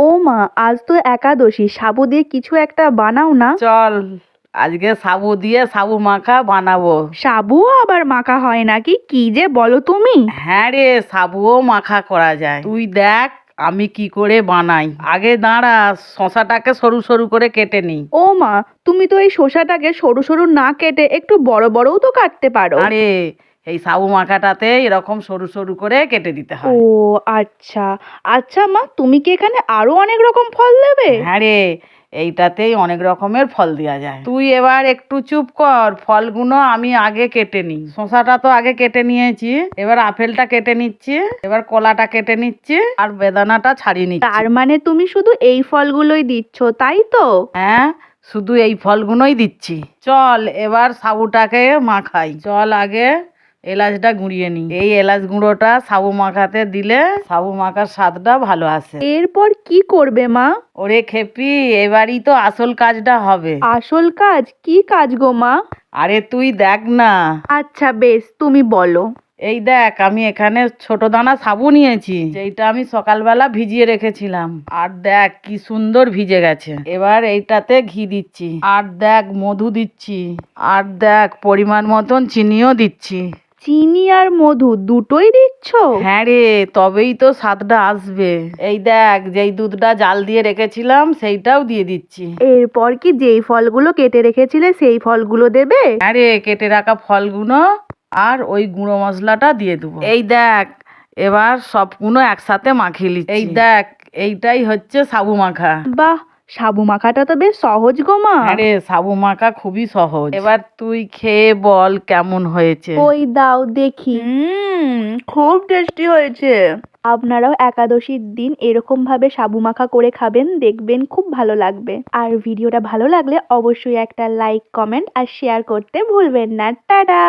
ও মা আজ তো একাদশী সাবু দিয়ে কিছু একটা বানাও না? চল আজকে সাবু দিয়ে সাবু মাখা বানাবো। সাবুও আবার মাখা হয় নাকি? কি যে বলো তুমি। হ্যাঁ রে সাবুও মাখা করা যায়। তুই দেখ আমি কি করে বানাই। আগে দাঁড়া শশাটাকে সরু সরু করে কেটে নি ও মা তুমি তো এই শশাটাকে সরু সরু না কেটে একটু বড় বড়ও তো কাটতে পারো। আরে এই সাবু মাখাটাতে এরকম সরু সরু করে কেটে দিতে হয়। ও আচ্ছা। আচ্ছা মা তুমি কি এখানে আরও অনেক রকম ফল দেবে? হ্যাঁ রে এইটাতেই অনেক রকমের ফল দেওয়া যায়। তুই এবার একটু চুপ কর ফলগুলো আমি আগে কেটে নিই। শসাটা তো আগে কেটে নিয়েছি এবার আপেলটা কেটে নিচ্ছি এবার কলাটা কেটে নিচ্ছি আর বেদানাটা ছাড়িয়ে নিচ্ছি। তার মানে তুমি শুধু এই ফলগুলোই দিচ্ছ তাই তো? হ্যাঁ শুধু এই ফলগুলোই দিচ্ছি। চল এবার সাবুটাকে মাখাই। চল আগে এলাচটা গুঁড়িয়ে নিই। এই এলাচ গুঁড়োটা সাবু মাখাতে দিলে সাবু মাখার স্বাদটা ভালো আসে। এরপর কি করবে মা? ওরে খেপি এবারই তো আসল কাজটা হবে। আসল কাজ কি কাজ গো মা? আরে তুই দেখ না। আচ্ছা বেশ তুমি বলো। এই দেখ আমি এখানে ছোট দানা সাবু নিয়েছি যেইটা আমি সকালবেলা ভিজিয়ে রেখেছিলাম। আর দেখ কি সুন্দর ভিজে গেছে। এবার এইটাতে ঘি দিচ্ছি। আর দেখ মধু দিচ্ছি। আর দেখ পরিমাণ মতন চিনিও দিচ্ছি। চিনি আর মধু দুটোই দিচ্ছ? হ্যাঁ রে তবেই তো স্বাদটা আসবে। এই দেখ যেই দুধটা জাল দিয়ে রেখেছিলাম সেইটাও দিয়ে দিচ্ছি। এরপর কি যেই ফলগুলো কেটে রেখেছিলে সেই ফলগুলো দেবে? হ্যাঁ রে কেটে রাখা ফলগুলো আর ওই গুঁড়ো মশলাটা দিয়ে দেবো। এই দেখ এবার সবগুলো একসাথে মাখিয়ে নিচ্ছি। এই দেখ এইটাই হচ্ছে সাবু মাখা। বাহ সাবু মাখাটা তো বেশ সহজ গো মা। হ্যাঁ রে সাবু মাখা খুবই সহজ। এবার তুই খেয়ে বল কেমন হয়েছে। ওই দাও দেখি। হুম খুব টেস্টি হয়েছে। আপনারাও একাদশীর দিন এরকম ভাবে সাবু মাখা করে খাবেন দেখবেন খুব ভালো লাগবে। আর ভিডিওটা ভালো লাগলে অবশ্যই একটা লাইক কমেন্ট আর শেয়ার করতে ভুলবেন না। টাটা!